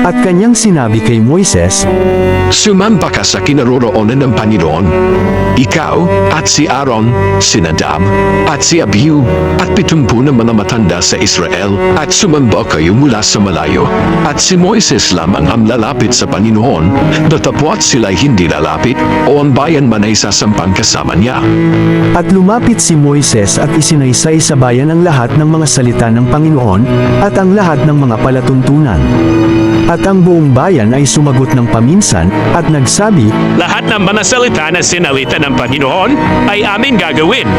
At kanyang sinabi kay Moises, Sumamba ka sa kinaroroonan ng Panginoon. Ikaw at si Aaron, si Nadab, at si Abihu, at pitumpu ng mga matanda sa Israel, at sumamba kayo mula sa malayo. At si Moises lamang ang lalapit sa Panginoon, datapwat sila'y hindi lalapit, o ang bayan man ay sasampang kasama niya. At lumapit si Moises at isinaysay sa bayan ang lahat ng mga salita ng Panginoon at ang lahat ng mga palatuntunan. At ang buong bayan ay sumagot ng paminsan at nagsabi, Lahat ng mga salita na sinalita ng Panginoon ay amin gagawin.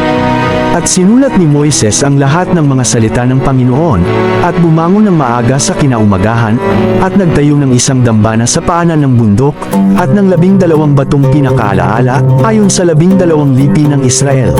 At sinulat ni Moises ang lahat ng mga salita ng Panginoon, at bumangon ng maaga sa kinaumagahan, at nagtayo ng isang dambana sa paanan ng bundok, at ng labing dalawang batong pinakaalaala, ayon sa labing dalawang lipi ng Israel.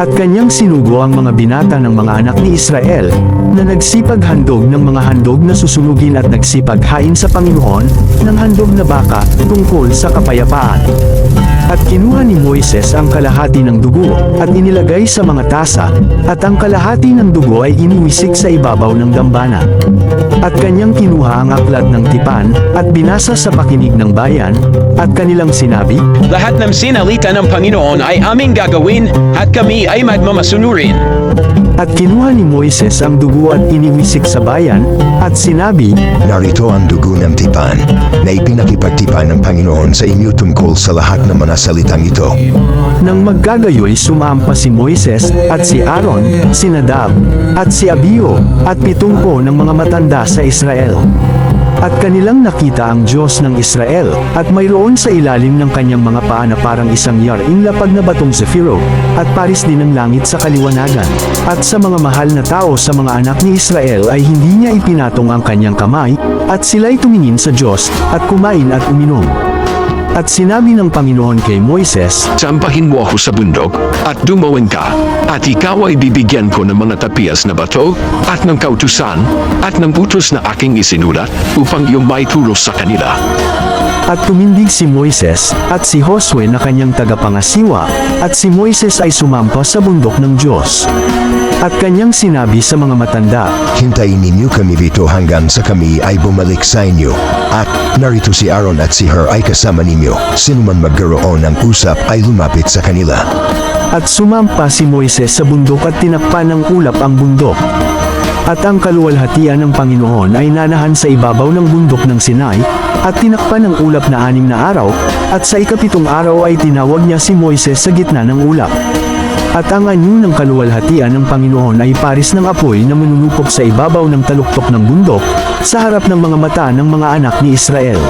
At kanyang sinugo ang mga binata ng mga anak ni Israel, na nagsipag handog ng mga handog na susunugin at nagsipag hain sa Panginoon, ng handog na baka, tungkol sa kapayapaan. At kinuha ni Moises ang kalahati ng dugo, at inilagay sa mga tasa, at ang kalahati ng dugo ay iniwisik sa ibabaw ng dambana. At kanyang kinuha ang aklat ng tipan, at binasa sa pakinig ng bayan, at kanilang sinabi, Lahat ng sinalita ng Panginoon ay aming gagawin at kami ay magmamasunurin. At kinuha ni Moises ang dugo at iniwisik sa bayan, at sinabi, Narito ang dugo ng tipan na ipinakipagtipan ng Panginoon sa inyo tungkol sa lahat ng mga salitang ito. Nang magkagayoy sumampa si Moises, at si Aaron, si Nadab, at si Abiyo, at pitungko ng mga matanda sa Israel. At kanilang nakita ang Diyos ng Israel, at mayroon sa ilalim ng kanyang mga paa na parang isang yaring lapag na batong Zephyro, at paris din ng langit sa kaliwanagan. At sa mga mahal na tao sa mga anak ni Israel ay hindi niya ipinatong ang kanyang kamay, at sila'y tumingin sa Diyos, at kumain at uminom. At sinabi ng Panginoon kay Moises, Sampahin mo ako sa bundok, at dumawin ka, at ikaw ay bibigyan ko ng mga tapias na bato, at ng kautusan, at ng utos na aking isinulat, upang iyong maituro sa kanila. At tumindig si Moises, at si Josue na kanyang tagapangasiwa, at si Moises ay sumampa sa bundok ng Diyos. At kanyang sinabi sa mga matanda, Hintayin ninyo kami rito hanggang sa kami ay bumalik sa inyo. At narito si Aaron at si Her ay kasama ninyo. Sino man magkaroon ng usap ay lumapit sa kanila. At sumampa si Moises sa bundok at tinakpan ng ulap ang bundok. At ang kaluwalhatian ng Panginoon ay nanahan sa ibabaw ng bundok ng Sinai, at tinakpan ng ulap na anim na araw, at sa ikapitong araw ay tinawag niya si Moises sa gitna ng ulap. At ang anyo ng kaluwalhatian ng Panginoon ay paris ng apoy na manunupok sa ibabaw ng taluktok ng bundok, sa harap ng mga mata ng mga anak ni Israel.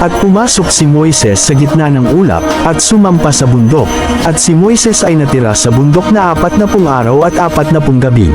At pumasok si Moises sa gitna ng ulap, at sumampa sa bundok, at si Moises ay natira sa bundok na apat na pung araw at apat na pung gabi.